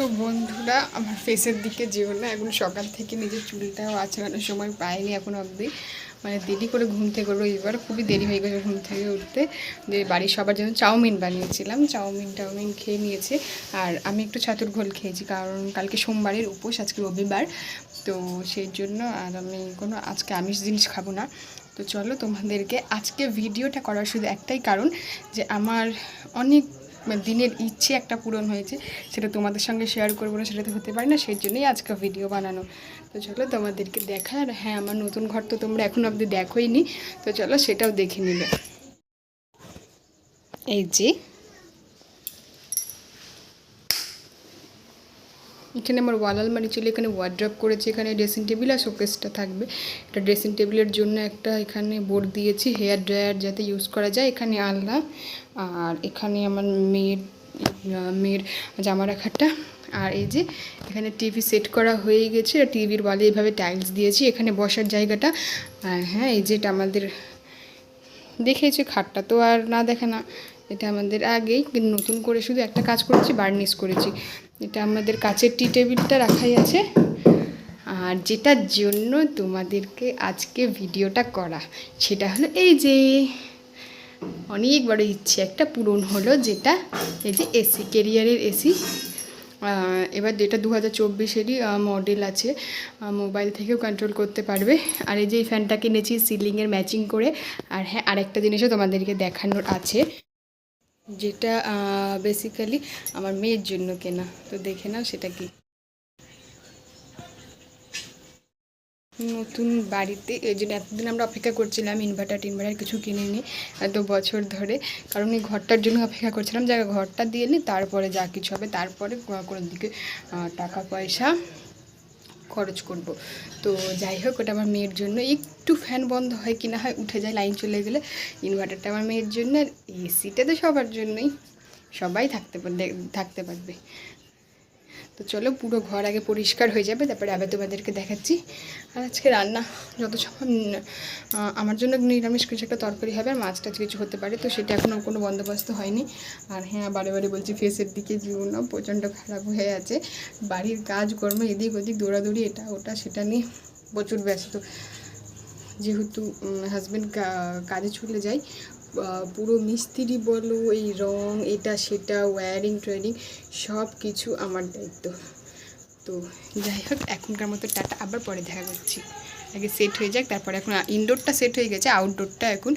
তো বন্ধুরা, আমার ফেসের দিকে যেও না। এখন সকাল থেকে নিজের চুলটাও আঁচড়ানোর সময় পাইনি এখন অবধি। মানে দেরি করে ঘুম থেকে করব এবার, খুবই দেরি হয়ে গেছে ঘুম থেকে উঠতে। যে বাড়ির সবার জন্য চাউমিন বানিয়েছিলাম, চাউমিন টাউমিন খেয়ে নিয়েছে। আর আমি একটু ছাতুর ঘোল খেয়েছি, কারণ কালকে সোমবারের উপোস, আজকে রবিবার। তো সেই জন্য আর আমি কোনো আজকে আমিষ জিনিস খাব না। তো চলো তোমাদেরকে আজকে ভিডিওটা করার শুধু একটাই কারণ, যে আমার অনেক মানে দিনের ইচ্ছে একটা পূরণ হয়েছে, সেটা তোমাদের সঙ্গে শেয়ার করব না সেটা তো হতে পারে না, সেই জন্যই আজকে ভিডিও বানানো। তো চলো তোমাদেরকে দেখা আর হ্যাঁ আমার নতুন ঘর তো তোমরা এখন অবধি দেখোই নি, তো চলো সেটাও দেখে নিলে। এই যে এখানে আমার ওয়াল আলমারি ছিল, এখানে ওয়ার্ড্রপ করেছি, এখানে ড্রেসিং টেবিল আর শোকেসটা থাকবে। এটা ড্রেসিং টেবিলের জন্য একটা এখানে বোর্ড দিয়েছি হেয়ার ড্রায়ার যাতে ইউজ করা যায়, এখানে আলনা আর এখানে আমার মেয়ের মেয়ের জামা রাখাটা। আর এই যে এখানে টিভি সেট করা হয়ে গেছে টিভির ওয়ালে এইভাবে টাইলস দিয়েছি, এখানে বসার জায়গাটা। আর হ্যাঁ এই যেটা আমাদের, দেখেছি খাটটা তো আর না দেখে না, এটা আমাদের আগেই নতুন করে শুধু একটা কাজ করেছি বার্নিশ করেছি। এটা আমাদের কাচের টি টেবিলটা রাখাই আছে। আর যেটার জন্য তোমাদেরকে আজকে ভিডিওটা করা, সেটা হলো এই যে, অনেক বড় ইচ্ছে, একটা পূরণ হলো যেটা, এই যে এসি কেরিয়ারের এসি এবার যেটা দু হাজার চব্বিশেরই মডেল আছে মোবাইল থেকেও কন্ট্রোল করতে পারবে। আর এই যে ফ্যানটা কিনেছি সিলিংয়ের ম্যাচিং করে। আর হ্যাঁ আরেকটা জিনিসও তোমাদেরকে দেখানোর আছে। যেটা বেসিক্যালি আমার মেয়ের জন্য কেনা। তো দেখে নাও সেটা কি। নতুন বাড়িতে, এই জন্য এতদিন আমরা অপেক্ষা করছিলাম ইনভার্টার টিনভার্টার কিছু কিনে কিনিনি এত বছর ধরে। কারণ এই ঘরটার জন্য অপেক্ষা করছিলাম জায়গা ঘরটা দিয়ে নিই তারপরে যা কিছু হবে, তারপরে কোনো দিকে টাকা পয়সা খরচ করব। তো যাই হোক, ওটা আমার মেয়ের জন্য। একটু ফ্যান বন্ধ হয় কি না হয় উঠে যায় লাইন চলে গেলে ইনভার্টারটা আমার মেয়ের জন্য। আর এসিটা তো সবার জন্যই। সবাই থাকতে থাকতে পারবে। তো চলো, পুরো ঘর আগে পরিষ্কার হয়ে যাবে, তারপরে আবার তোমাদেরকে দেখাচ্ছি। আর আজকে রান্না যত আমার জন্য নিরামিষ কিছু একটা তরকারি হবে, আর মাছ টাছ কিছু হতে পারে, তো সেটা এখনও কোনো বন্দোবস্ত হয়নি। আর হ্যাঁ বারে বারে বলছি ফেসের দিকে যেও না, প্রচণ্ড খারাপ হয়ে আছে। বাড়ির কাজ কর্ম এদিক ওদিক দৌড়াদৌড়ি, এটা ওটা, সেটা নিয়ে প্রচুর ব্যস্ত। যেহেতু হাজব্যান্ড কাজে চলে যায় পুরো মিস্ত্রি বলো, এই রং, এটা সেটা ওয়্যারিং ট্রেডিং সব কিছু আমার দায়িত্ব। তো যাই হোক, এখনকার মতো টাটা, আবার পরে দেখা করছি। আগে সেট হয়ে যাক, তারপরে এখন ইনডোরটা সেট হয়ে গেছে আউটডোরটা এখন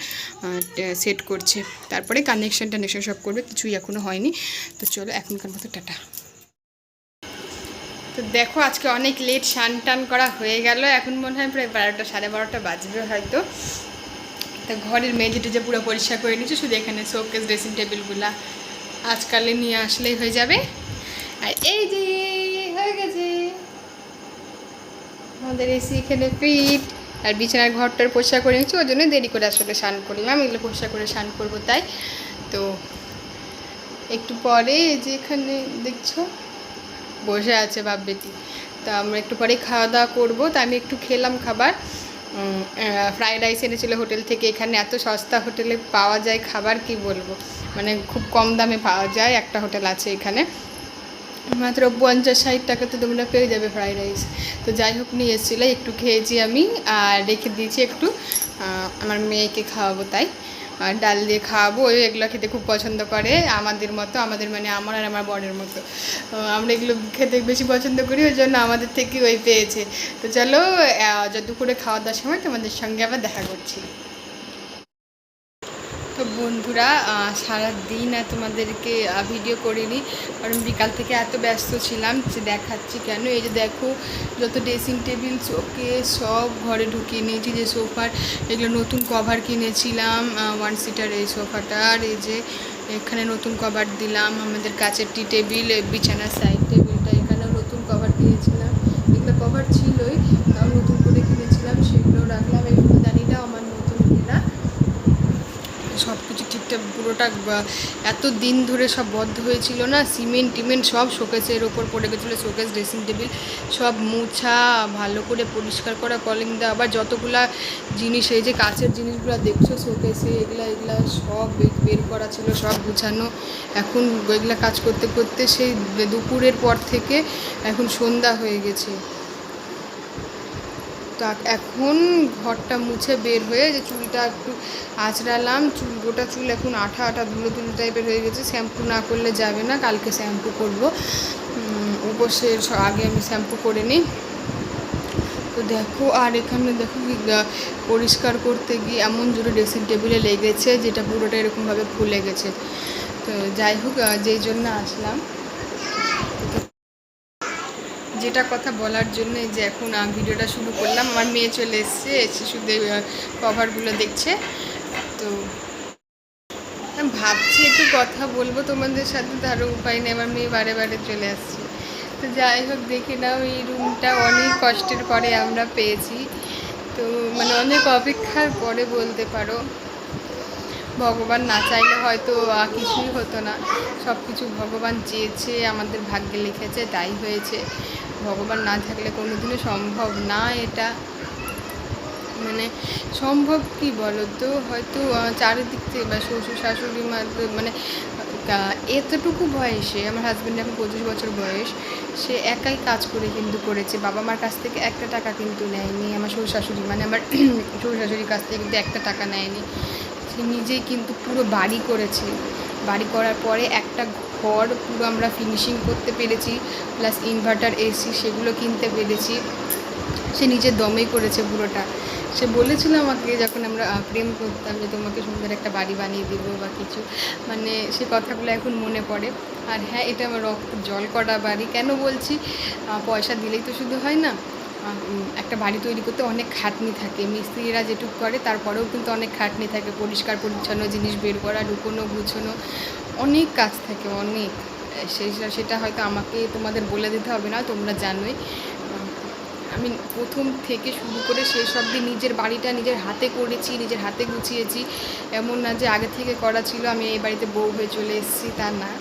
সেট করছে। তারপরে কানেকশন টানেকশন সব করবে, কিছুই এখনও হয়নি। তো চলো, এখনকার মতো টাটা। তো দেখো, আজকে অনেক লেট স্নান টান করা হয়ে গেল। এখন মনে হয় প্রায় বারোটা, সাড়ে বারোটা বাজবে হয়তো। তা ঘরের মেঝে টেজে পুরো পরিষ্কার করে নিচ্ছি শুধু এখানে শোকেস ড্রেসিং টেবিলগুলা আজকালে নিয়ে আসলেই হয়ে যাবে। আর এই যে হয়ে গেছে। আমাদের এসি এখানে ফিট আর বিছানার ঘরটার পরিষ্কার করে নিচ্ছি ওই জন্য দেরি করে আসলে স্নান করলাম। এগুলো পরিষ্কার করে স্নান করব তাই। তো একটু পরে যে এখানে দেখছ, বসে আছে বাপ বেটি তা আমরা একটু পরে খাওয়া দাওয়া করব। তা আমি একটু খেলাম খাবার। ফ্রাইড রাইস এনেছিলো হোটেল থেকে, এখানে এত সস্তা হোটেলে পাওয়া যায়, খাবার কি বলব? মানে খুব কম দামে পাওয়া যায়, একটা হোটেল আছে এখানে। মাত্র পঞ্চাশ ষাট টাকাতে তোমরা পেয়ে যাবে ফ্রায়েড রাইস তো যাই হোক, নিয়ে এসেছিল, একটু খেয়েছি আমি, আর রেখে দিয়েছি একটু আমার মেয়েকে খাওয়াবো তাই। ডাল দিয়ে খাওয়াবো ওই এগুলো খেতে খুব পছন্দ করে, আমাদের মতো, আমাদের মানে আমার আর আমার বরের মতো। আমরা এগুলো খেতে বেশি পছন্দ করি, ওই জন্য আমাদের থেকে ওই পেয়েছে। তো চলো দুপুরে খাওয়া দাওয়ার সময় তোমাদের সঙ্গে আবার দেখা করছি। বন্ধুরা সারা দিন তোমাদেরকে ভিডিও করিনি, কারণ বিকাল থেকে এত ব্যস্ত ছিলাম যে দেখাচ্ছি কেন? এই যে দেখো, যত ড্রেসিং টেবিল চোখে সব ঘরে ঢুকিয়ে নিয়েছি, যে সোফার, এগুলো নতুন কভার কিনেছিলাম ওয়ান সিটার এই সোফাটা, আর এই যে এখানে নতুন কভার দিলাম, আমাদের কাছের টি টেবিল বিছানার সাইড টেবিলটা এখানেও নতুন কভার কিনেছিলাম। এগুলো কভার ছিলই নতুন করে কিনেছিলাম সেগুলো রাখলাম এই ফুলদানিটাও আমার নতুন কেনা সব কিছু ঠিকঠাক পুরোটা এত দিন ধরে সব বদ্ধ হয়েছিল না, সিমেন্ট টিমেন্ট সব শোকেসের ওপর পড়ে গেছিল, শোকেস, ড্রেসিং টেবিল, সব মোছা, ভালো করে পরিষ্কার করা, কলিং দেওয়া আবার যতগুলা জিনিস, এই যে কাছের জিনিসগুলো দেখছ, শোকেসে এগুলা এগুলা সব বের করা ছিল, সব গুছানো। এখন এগুলা কাজ করতে করতে সেই দুপুরের পর থেকে এখন সন্ধ্যা হয়ে গেছে। তা এখন ঘরটা মুছে বের হয়ে যে চুলটা একটু আঁচড়ালাম, চুল গোটা চুল এখন আঠা আঠা ধুলো ধুলো টাইপের হয়ে গেছে। শ্যাম্পু না করলে যাবে না, কালকে শ্যাম্পু করব। উপসের আগে আমি শ্যাম্পু করে নিই। তো দেখো, আর এখানে দেখো পরিষ্কার করতে গিয়ে এমন জোরে ড্রেসিং টেবিলে লেগেছে, যেটা পুরোটা এরকমভাবে ফুলে গেছে। তো যাই হোক যেই জন্য আসলাম। যেটা কথা বলার জন্য যে এখন ভিডিওটা শুরু করলাম। আমার মেয়ে চলে এসছে, এসে শুধু কভারগুলো দেখছে। তো ভাবছি একটু কথা বলব। তোমাদের সাথে তারও উপায় নেই। আমার মেয়ে বারে বারে চলে আসছে। তো যাই হোক, দেখে নাও, এই রুমটা অনেক কষ্টের পরে আমরা পেয়েছি। তো মানে অনেক অপেক্ষার পরে বলতে পারো। ভগবান না চাইলে হয়তো কিছুই হতো না। সব কিছু ভগবান চেয়েছে, আমাদের ভাগ্যে লিখেছে, তাই হয়েছে। ভগবান না থাকলে কোনোদিনও সম্ভব না এটা। মানে সম্ভব কি বলো তো হয়তো চারিদিক থেকে বা শ্বশুর, শাশুড়ি মানে এতটুকু বয়সে, আমার হাজব্যান্ড এখন পঁচিশ বছর বয়স, সে একাই কাজ করে কিন্তু করেছে। বাবা মার কাছ থেকে একটা টাকা কিন্তু নেয়নি, আমার শ্বশুর শাশুড়ি মানে আমার শ্বশুর শাশুড়ির কাছ থেকে কিন্তু একটা টাকা নেয়নি। নিজেই কিন্তু পুরো বাড়ি করেছে। বাড়ি করার পরে একটা ঘর পুরো আমরা ফিনিশিং করতে পেরেছি প্লাস ইনভার্টার এসি সেগুলো কিনতে পেরেছি। সে নিজের দমেই করেছে পুরোটা। সে বলেছিল আমাকে যখন আমরা প্রেম করতাম যে তোমাকে সুন্দর একটা বাড়ি বানিয়ে দেবো বা কিছু। মানে সে কথাগুলো এখন মনে পড়ে। আর হ্যাঁ এটা আমার রক্ত জল করা বাড়ি। কেন বলছি? পয়সা দিলেই তো শুধু হয় না। একটা বাড়ি তৈরি করতে অনেক খাটনি থাকে। মিস্ত্রিরা যেটুকু করে, তারপরেও কিন্তু অনেক খাটনি থাকে। পরিষ্কার, পরিচ্ছন্ন জিনিস বের করা ঢুকোনো গুছোনো, অনেক কাজ থাকে, অনেক। সেই সেটা হয়তো আমাকে তোমাদের বলে দিতে হবে না, তোমরা জানোই। আমি প্রথম থেকে শুরু করে শেষ অবধি নিজের বাড়িটা নিজের হাতে করেছি, নিজের হাতে গুছিয়েছি। এমন না যে আগে থেকে করা ছিল, আমি এই বাড়িতে বউ হয়ে চলে এসেছি, তা না।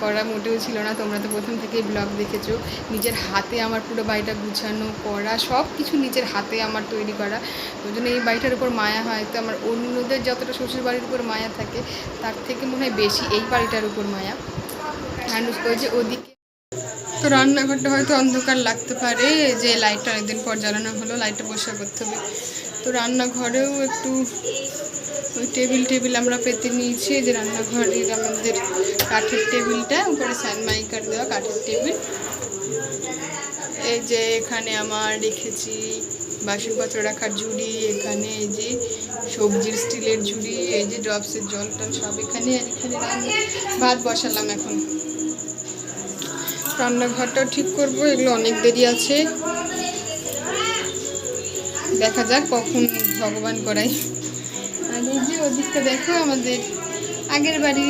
করা মোটেও ছিল না। তোমরা তো প্রথম থেকেই ব্লগ দেখেছ। নিজের হাতে আমার পুরো বাড়িটা গুছানো, করা, সব কিছু নিজের হাতে আমার তৈরি করা। ওই জন্য এই বাড়িটার উপর মায়া হয়। তো আমার অন্যদের যতটা শ্বশুর বাড়ির উপর মায়া থাকে, তার থেকে মনে হয় বেশি এই বাড়িটার উপর মায়া। আর যে ওদিকে তো রান্নাঘরটা হয়তো অন্ধকার লাগতে পারে। যে লাইটটা অনেকদিন পর জ্বালানো হলো লাইটটা পরিষ্কার করতে হবে। তো রান্নাঘরেও একটু ওই টেবিল টেবিল আমরা পেতে নিয়েছি যে রান্নাঘরের আমাদের কাঠের টেবিলটা, উপরে সানমাইকার দেওয়া কাঠের টেবিল। এই যে এখানে আমার রেখেছি বাসনপত্র রাখার ঝুড়ি, এখানে এই যে সবজির স্টিলের ঝুড়ি, এই যে ড্রপসের জল টল সব এখানে আর এখানে ভাত বসালাম এখন। রান্নাঘরটাও ঠিক করব, এগুলো অনেক দেরি আছে। দেখা যাক কখন ভগবান করাই ওদিকটা দেখো আমাদের আগের বাড়ি।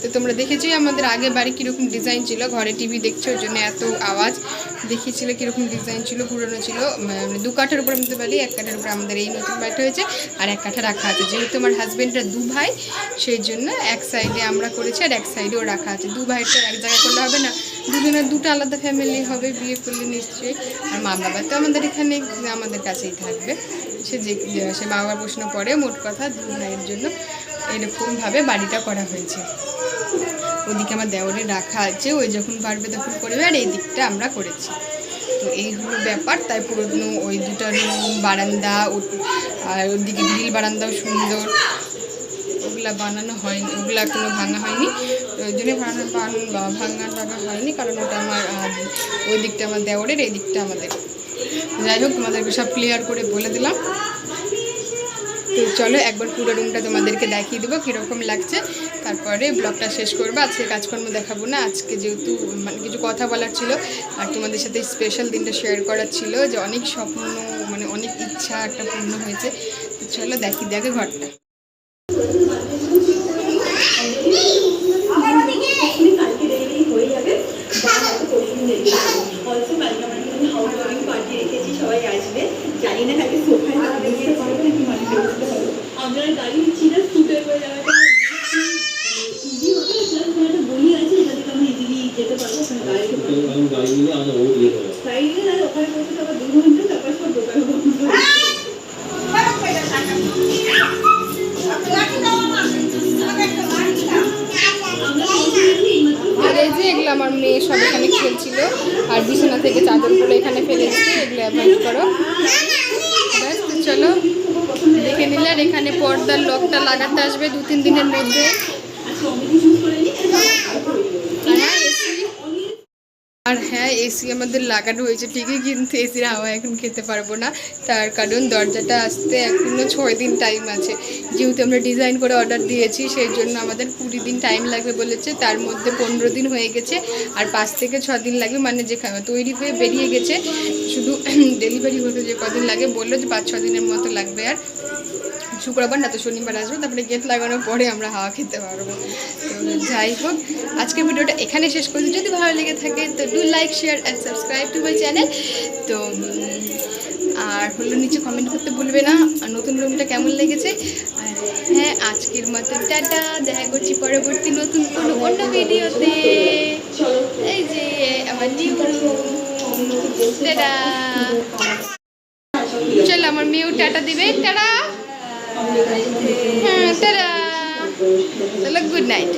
তো তোমরা দেখেছোই আমাদের আগের বাড়ি কীরকম ডিজাইন ছিল। ঘরে টিভি দেখছ ওই জন্য এত আওয়াজ। দেখিয়েছিল কীরকম ডিজাইন ছিল, পুরনো ছিল। মানে দু কাঠের উপর আমাদের বাড়ি এক কাঠের উপর আমাদের এই নতুন বাড়িটা হয়েছে, আর এক কাঠা রাখা আছে। যেহেতু আমার হাজব্যান্ডরা দু ভাই, সেই জন্য এক সাইডে আমরা করেছি আর এক সাইডেও রাখা আছে। দু ভাইয়ের এক জায়গায় করলে হবে না। দুজনের দুটো আলাদা ফ্যামিলি হবে, বিয়ে করলে নিশ্চয়ই। আর মা বাবা তো আমাদের এখানে আমাদের কাছেই থাকবে। সে যে সে বাবার প্রশ্ন পড়ে, মোট কথা দু ভাইয়ের জন্য এরকমভাবে বাড়িটা করা হয়েছে। ওদিকে আমার দেওয়ারে রাখা আছে, ওই যখন পারবে তখন করবে, আর এই দিকটা আমরা করেছি। তো এই হলো ব্যাপার, তাই পুরোনো ওই দুটো রুম, বারান্দা আর ওদিকে গ্রিল বারান্দাও সুন্দর। ওগুলা বানানো হয়নি, ওগুলা কোনো ভাঙা হয়নি। ওই জন্য ভাঙা ভাঙা ভাঙা হয়নি, কারণ ওটা আমার ওই দিকটা আমার দেওরের এই দিকটা আমাদের। যাই হোক, তোমাদেরকে সব ক্লিয়ার করে বলে দিলাম। তো চলো, একবার পুরো রুমটা তোমাদেরকে দেখিয়ে দেবো কীরকম লাগছে। তারপরে ব্লগটা শেষ করব, আজকে কাজকর্ম দেখাবো না। আজকে যেহেতু মানে কিছু কথা বলার ছিল, আর তোমাদের সাথে স্পেশাল দিনটা শেয়ার করার ছিল যে অনেক স্বপ্ন মানে অনেক ইচ্ছা একটা পূর্ণ হয়েছে। তো চলো, দেখি, দেখে ঘরটা। লকটা আসবে দু, তিন দিনের মধ্যে। হ্যাঁ এসি। আর হ্যাঁ এসি আমাদের লাগানো হয়েছে ঠিকই, কিন্তু এসির হাওয়া এখন খেতে পারব না। তার কারণ দরজাটা আসতে এখনও ছয় দিন টাইম আছে। যেহেতু আমরা ডিজাইন করে অর্ডার দিয়েছি, সেই জন্য আমাদের কুড়ি দিন টাইম লাগবে বলেছে। তার মধ্যে পনেরো দিন হয়ে গেছে, আর পাঁচ থেকে ছ দিন লাগবে। মানে যে তৈরি হয়ে বেরিয়ে গেছে, শুধু ডেলিভারি হতে যে কদিন লাগে। বলল যে পাঁচ, ছ দিনের মতো লাগবে আর। শুক্রবার না, তো শনিবার আসব। তারপরে গেট লাগানোর পরে আমরা হাওয়া খেতে পারব। যাই হোক, আজকের ভিডিওটা এখানে শেষ করছি। যদি ভালো লেগে থাকে, তো do like share and subscribe to my channel তো আর হলো নিচে কমেন্ট করতে ভুলবে না। আর নতুন রুমটা কেমন লেগেছে? আর হ্যাঁ আজকের মতো টাটা। দেখা করছি পরবর্তী নতুন কোনো অন্য ভিডিওতে। এই যে, আমার নিউ টাটা। চল, আমার মেয়েও টাটা দিবে। টাটা। হ্যাঁ টাটা চলো গুড নাইট